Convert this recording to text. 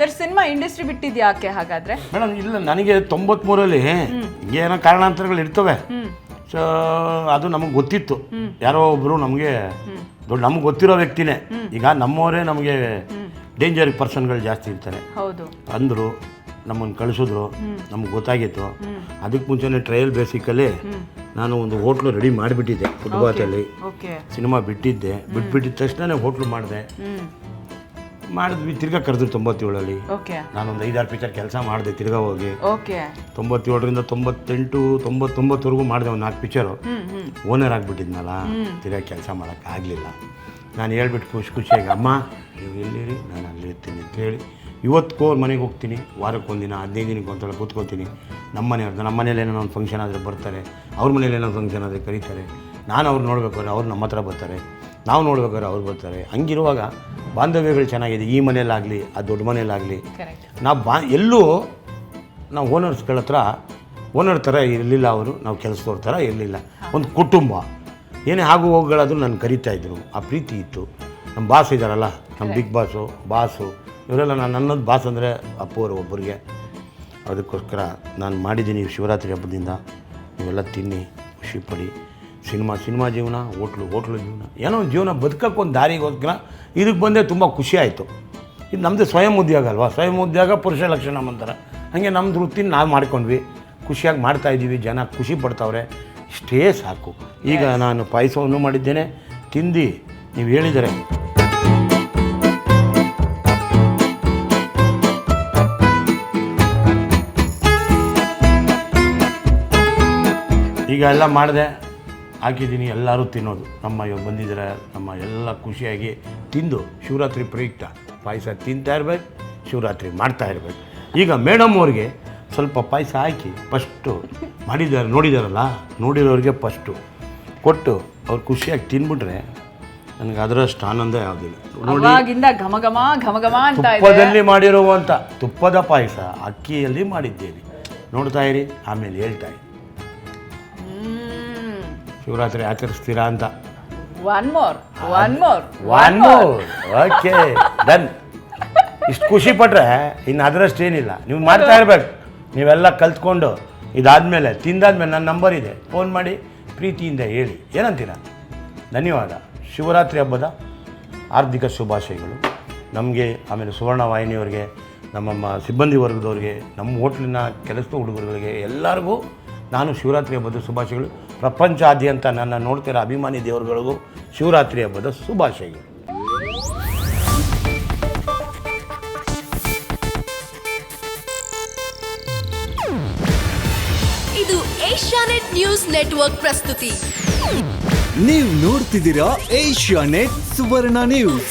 Sir cinema industry ಬಿಟ್ಟಿದ್ದು ಯಾಕೆ ಹಾಗಾದ್ರೆ? ಮೇಡಮ್ ಇಲ್ಲ ನನಗೆ ತೊಂಬತ್ಮೂರಲ್ಲಿ ಏನೋ ಕಾರಣಾಂತರಗಳು ಇರ್ತವೆ. ಸೊ ಅದು ನಮಗೆ ಗೊತ್ತಿತ್ತು. ಯಾರೋ ಒಬ್ಬರು ನಮಗೆ ದೊಡ್ಡ ನಮ್ಗೆ ಗೊತ್ತಿರೋ ವ್ಯಕ್ತಿನೇ. ಈಗ ನಮ್ಮವರೇ ನಮಗೆ ಡೇಂಜರ್ ಪರ್ಸನ್ಗಳು ಜಾಸ್ತಿ ಇರ್ತಾರೆ. ಹೌದು. ಅಂದರು ನಮ್ಮನ್ನು ಕಳಿಸಿದ್ರು ನಮ್ಗೆ ಗೊತ್ತಾಗಿತ್ತು. ಅದಕ್ಕೆ ಮುಂಚೆನೇ ಟ್ರಯಲ್ ಬೇಸಿಕಲ್ಲಿ ನಾನು ಒಂದು ಹೋಟ್ಲು ರೆಡಿ ಮಾಡಿಬಿಟ್ಟಿದ್ದೆ ಫುಟ್ಬಾತಲ್ಲಿ. ಸಿನಿಮಾ ಬಿಟ್ಟಿದ್ದೆ. ಬಿಟ್ಬಿಟ್ಟಿದ ತಕ್ಷಣನೇ ಹೋಟ್ಲು ಮಾಡಿದೆ. ಮಾಡಿದ್ವಿ. ತಿರ್ಗಾ ಕರೆದ್ರು ತೊಂಬತ್ತೇಳಲ್ಲಿ. ಓಕೆ. ನಾನೊಂದು ಐದಾರು ಪಿಕ್ಚರ್ ಕೆಲಸ ಮಾಡಿದೆ ತಿರ್ಗಾ ಹೋಗಿ. ಓಕೆ. ತೊಂಬತ್ತೇಳರಿಂದ ತೊಂಬತ್ತೆಂಟು ತೊಂಬತ್ತೊಂಬತ್ತವರೆಗೂ ಮಾಡಿದೆ ಒಂದು ನಾಲ್ಕು ಪಿಕ್ಚರು ಓನರ್ ಆಗಿಬಿಟ್ಟಿದ್ನಲ್ಲ ತಿರ್ಗಾ ಕೆಲಸ ಮಾಡೋಕ್ಕಾಗಲಿಲ್ಲ ನಾನು ಹೇಳ್ಬಿಟ್ಟು ಖುಷಿ ಖುಷಿಯಾಗಿ ಅಮ್ಮ ನೀವು ಎಲ್ಲಿರಿ? ನಾನು ಅಲ್ಲಿ ಇರ್ತೀನಿ ಅಂತ ಹೇಳಿ ಇವತ್ತು ಅವ್ರ ಮನೆಗೆ ಹೋಗ್ತೀನಿ. ವಾರಕ್ಕೊಂದಿನ ಹದಿನೈದು ದಿನಕ್ಕೆ ಒಂದ್ಸಲ ಕೂತ್ಕೋತೀನಿ. ನಮ್ಮ ಮನೆಯವ್ರದ್ದು ನಮ್ಮ ಮನೇಲಿ ಏನೋ ಒಂದು ಫಂಕ್ಷನ್ ಆದರೆ ಬರ್ತಾರೆ. ಅವ್ರ ಮನೇಲಿ ಏನೋ ಫಂಕ್ಷನ್ ಆದರೆ ಕರೀತಾರೆ. ನಾನು ಅವ್ರು ನೋಡ್ಬೇಕಾದ್ರೆ ಅವ್ರು ನಮ್ಮ ಹತ್ರ ಬರ್ತಾರೆ. ನಾವು ನೋಡ್ಬೇಕಾದ್ರೆ ಅವ್ರು ಬರ್ತಾರೆ. ಹಂಗಿರುವಾಗ ಬಾಂಧವ್ಯಗಳು ಚೆನ್ನಾಗಿದೆ. ಈ ಮನೇಲಾಗಲಿ ಆ ದೊಡ್ಡ ಮನೇಲಾಗಲಿ ನಾವು ಬಾ ಎಲ್ಲೂ ನಾವು ಓನರ್ಸ್ಗಳ ಹತ್ರ ಓನರ್ ಥರ ಇರಲಿಲ್ಲ ಅವರು ನಾವು ಕೆಲಸದವ್ರ ಥರ ಇರಲಿಲ್ಲ. ಒಂದು ಕುಟುಂಬ. ಏನೇ ಆಗು ಹೋಗುಗಳಾದರೂ ನಾನು ಕರಿತಾ ಇದ್ರು. ಆ ಪ್ರೀತಿ ಇತ್ತು. ನಮ್ಮ ಬಾಸ್ ಇದ್ದಾರಲ್ಲ ನಮ್ಮ ಬಿಗ್ ಬಾಸು ಬಾಸು ಇವರೆಲ್ಲ ನಾನು ನನ್ನದು ಬಾಸ್ ಅಂದರೆ ಅಪ್ಪವರು ಒಬ್ಬರಿಗೆ. ಅದಕ್ಕೋಸ್ಕರ ನಾನು ಮಾಡಿದ್ದೀನಿ ಶಿವರಾತ್ರಿ ಹಬ್ಬದಿಂದ. ನೀವೆಲ್ಲ ತಿನ್ನಿ ಖುಷಿ ಪಡಿ. ಸಿನಿಮಾ ಸಿನಿಮಾ ಜೀವನ ಹೋಟ್ಲು ಹೋಟ್ಲು ಜೀವನ. ಏನೋ ಒಂದು ಜೀವನ ಬದುಕೋಕ್ಕೊಂದು ದಾರಿಗೋಸ್ಕರ ಇದಕ್ಕೆ ಬಂದೇ ತುಂಬ ಖುಷಿ ಆಯಿತು. ಇದು ನಮ್ಮದು ಸ್ವಯಂ ಉದ್ಯೋಗ ಅಲ್ವಾ? ಸ್ವಯಂ ಉದ್ಯೋಗ ಪುರುಷ ಲಕ್ಷಣ ಅಂತಾರೆ. ಹಾಗೆ ನಮ್ಮದು ವೃತ್ತಿನ ನಾವು ಮಾಡ್ಕೊಂಡ್ವಿ. ಖುಷಿಯಾಗಿ ಮಾಡ್ತಾ ಇದ್ದೀವಿ ಜನ ಖುಷಿ ಪಡ್ತಾವ್ರೆ. ಇಷ್ಟೇ ಸಾಕು. ಈಗ ನಾನು ಪಾಯಸವನ್ನು ಮಾಡಿದ್ದೇನೆ. ತಿಂದು ನೀವು ಹೇಳಿದರೆ. ಈಗ ಎಲ್ಲ ಮಾಡಿದೆ. ಹಾಕಿದ್ದೀನಿ ಎಲ್ಲರೂ ತಿನ್ನೋದು. ನಮ್ಮ ಇವಾಗ ಬಂದಿದ್ದಾರೆ ನಮ್ಮ ಎಲ್ಲ ಖುಷಿಯಾಗಿ ತಿಂದು ಶಿವರಾತ್ರಿ ಪ್ರಯುಕ್ತ. ಪಾಯಸ ತಿಂತಾ ಇರಬೇಕು ಶಿವರಾತ್ರಿ ಮಾಡ್ತಾ ಇರ್ಬೇಕು. ಈಗ ಮೇಡಮ್ ಅವ್ರಿಗೆ ಸ್ವಲ್ಪ ಪಾಯಸ ಹಾಕಿ ಫಸ್ಟು ಮಾಡಿದ್ದಾರೆ ನೋಡಿದಾರಲ್ಲ? ನೋಡಿರೋರಿಗೆ ಫಸ್ಟು ಕೊಟ್ಟು ಅವ್ರು ಖುಷಿಯಾಗಿ ತಿನ್ಬಿಟ್ರೆ ನನಗೆ ಅದರಷ್ಟು ಆನಂದ ಯಾವುದಿಲ್ಲ. ನೋಡಿ ತುಪ್ಪದಲ್ಲಿ ಮಾಡಿರುವಂಥ ತುಪ್ಪದ ಪಾಯಸ ಅಕ್ಕಿಯಲ್ಲಿ ಮಾಡಿದ್ದೇನೆ. ನೋಡ್ತಾ ಇರಿ ಆಮೇಲೆ ಹೇಳ್ತಾ ಇರಿ. ಶಿವರಾತ್ರಿ ಆಚರಿಸ್ತೀರಾ ಅಂತ. One more one more one more okay done ಇಷ್ಟು ಖುಷಿ ಪಟ್ರೆ ಇನ್ನು ಅದರಷ್ಟು ಏನಿಲ್ಲ. ನೀವು ಮಾಡ್ತಾ ಇರ್ಬೇಕು. ನೀವೆಲ್ಲ ಕಲ್ತ್ಕೊಂಡು ಇದಾದಮೇಲೆ ತಿಂದಾದ್ಮೇಲೆ ನನ್ನ ನಂಬರ್ ಇದೆ. ಫೋನ್ ಮಾಡಿ ಪ್ರೀತಿಯಿಂದ ಹೇಳಿ. ಏನಂತೀರ? ಧನ್ಯವಾದ. ಶಿವರಾತ್ರಿ ಹಬ್ಬದ ಹಾರ್ದಿಕ ಶುಭಾಶಯಗಳು. ನಮಗೆ ಆಮೇಲೆ ಸುವರ್ಣ ವಾಹಿನಿಯವರಿಗೆ ನಮ್ಮ ಮ- ಸಿಬ್ಬಂದಿ ವರ್ಗದವ್ರಿಗೆ ನಮ್ಮ ಹೋಟ್ಲಿನ ಕೆಲಸದ ಹುಡುಗರುಗಳಿಗೆ ಎಲ್ಲರಿಗೂ ನಾನು ಶಿವರಾತ್ರಿ ಹಬ್ಬದ ಶುಭಾಶಯಗಳು. ಪ್ರಪಂಚಾದ್ಯಂತ ನನ್ನ ನೋಡ್ತಿರೋ ಅಭಿಮಾನಿ ದೇವರುಗಳಿಗೂ ಶಿವರಾತ್ರಿ ಹಬ್ಬದ ಶುಭಾಶಯಗಳು. ಇದು ಏಷ್ಯಾನೆಟ್ ನ್ಯೂಸ್ ನೆಟ್ವರ್ಕ್ ಪ್ರಸ್ತುತಿ. ನೀವು ನೋಡ್ತಿದ್ದೀರಾ ಏಷ್ಯಾ ನೆಟ್ ಸುವರ್ಣ ನ್ಯೂಸ್.